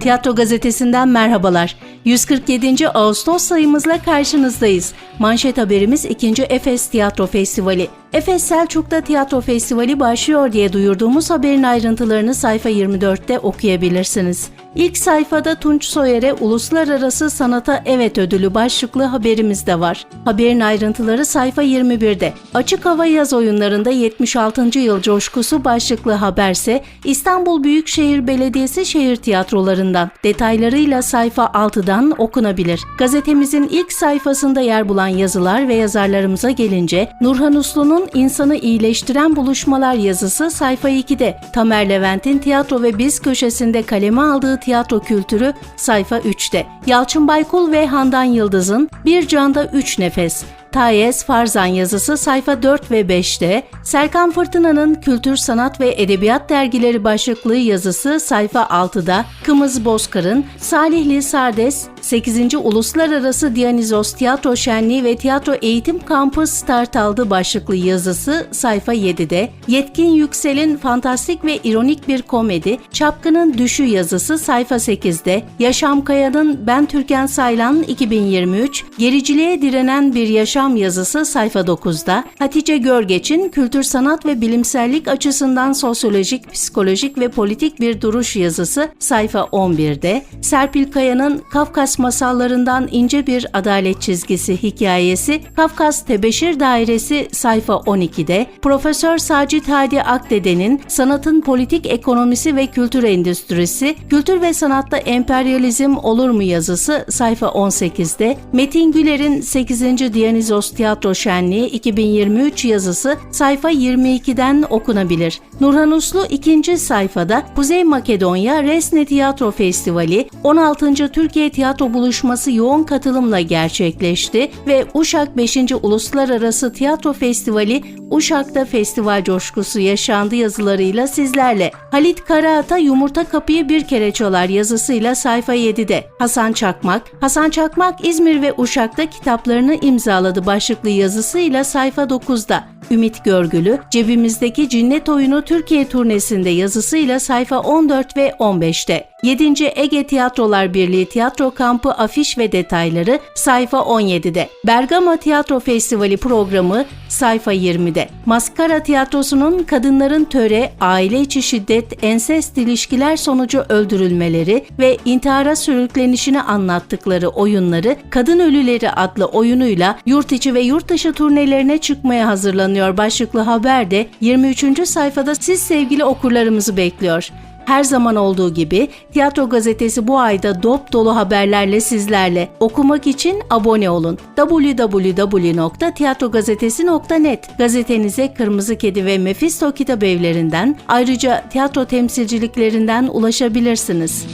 Tiyatro Gazetesi'nden merhabalar. 147. Ağustos sayımızla karşınızdayız. Manşet haberimiz 2. Efes Tiyatro Festivali. Efes Selçuk'ta tiyatro festivali başlıyor diye duyurduğumuz haberin ayrıntılarını sayfa 24'te okuyabilirsiniz. İlk sayfada Tunç Soyer'e Uluslararası Sanata Evet ödülü başlıklı haberimiz de var. Haberin ayrıntıları sayfa 21'de. Açık hava yaz oyunlarında 76. yıl coşkusu başlıklı haberse İstanbul Büyükşehir Belediyesi şehir tiyatrolarından. Detaylarıyla sayfa 6'dan okunabilir. Gazetemizin ilk sayfasında yer bulan yazılar ve yazarlarımıza gelince Nurhan Uslu'nun insanı iyileştiren buluşmalar yazısı sayfa 2'de. Tamer Levent'in tiyatro ve biz köşesinde kaleme aldığı tiyatro kültürü sayfa 3'te. Yalçın Baykul ve Handan Yıldız'ın Bir Canda Üç Nefes Tayez Farzan yazısı sayfa 4 ve 5'te, Serkan Fırtına'nın Kültür Sanat ve Edebiyat Dergileri başlıklı yazısı sayfa 6'da, Kımız Bozkar'ın Salihli Sardes 8. Uluslararası Diyanizos Tiyatro Şenliği ve Tiyatro Eğitim Kampı Start aldı başlıklı yazısı sayfa 7'de, Yetkin Yüksel'in fantastik ve ironik bir komedi, Çapkın'ın Düşü yazısı sayfa 8'de, Yaşam Kaya'nın Ben Türkan Saylan 2023, Gericiliğe Direnen Bir Yaşam yazısı sayfa 9'da, Hatice Görgeç'in Kültür Sanat ve Bilimsellik açısından sosyolojik, psikolojik ve politik bir duruş yazısı sayfa 11'de, Serpil Kaya'nın Kafkas masallarından ince bir adalet çizgisi hikayesi Kafkas Tebeşir Dairesi sayfa 12'de, Profesör Sacit Hadi Akdede'nin Sanatın Politik Ekonomisi ve Kültür Endüstrisi, Kültür ve Sanatta Emperyalizm Olur mu yazısı sayfa 18'de, Metin Güler'in 8. Diyanizos Tiyatro Şenliği 2023 yazısı sayfa 22'den okunabilir. Nurhan Uslu ikinci sayfada Kuzey Makedonya Resne Tiyatro Festivali 16. Türkiye Tiyatro Buluşması yoğun katılımla gerçekleşti ve Uşak 5. Uluslararası Tiyatro Festivali Uşak'ta festival coşkusu yaşandı yazılarıyla sizlerle. Halit Karaata Yumurta Kapıyı Bir Kere Çalar yazısıyla sayfa 7'de. Hasan Çakmak, Hasan Çakmak İzmir ve Uşak'ta kitaplarını imzaladı başlıklı yazısıyla sayfa 9'da. Ümit Görgülü, Cebimizdeki Cinnet Oyunu Türkiye turnesinde yazısıyla sayfa 14 ve 15'te. 7. Ege Tiyatrolar Birliği Tiyatro Kampı afiş ve detayları sayfa 17'de. Bergama Tiyatro Festivali programı sayfa 20'de. Maskara Tiyatrosu'nun kadınların töre, aile içi şiddet, ensest ilişkiler sonucu öldürülmeleri ve intihara sürüklenişini anlattıkları oyunları Kadın Ölüleri adlı oyunuyla yurt içi ve yurt dışı turnelerine çıkmaya hazırlanıyor başlıklı haber de 23. sayfada siz sevgili okurlarımızı bekliyor. Her zaman olduğu gibi Tiyatro Gazetesi bu ayda dop dolu haberlerle sizlerle. Okumak için abone olun. www.tiyatrogazetesi.net Gazetenize Kırmızı Kedi ve Mephisto kitap evlerinden ayrıca tiyatro temsilciliklerinden ulaşabilirsiniz.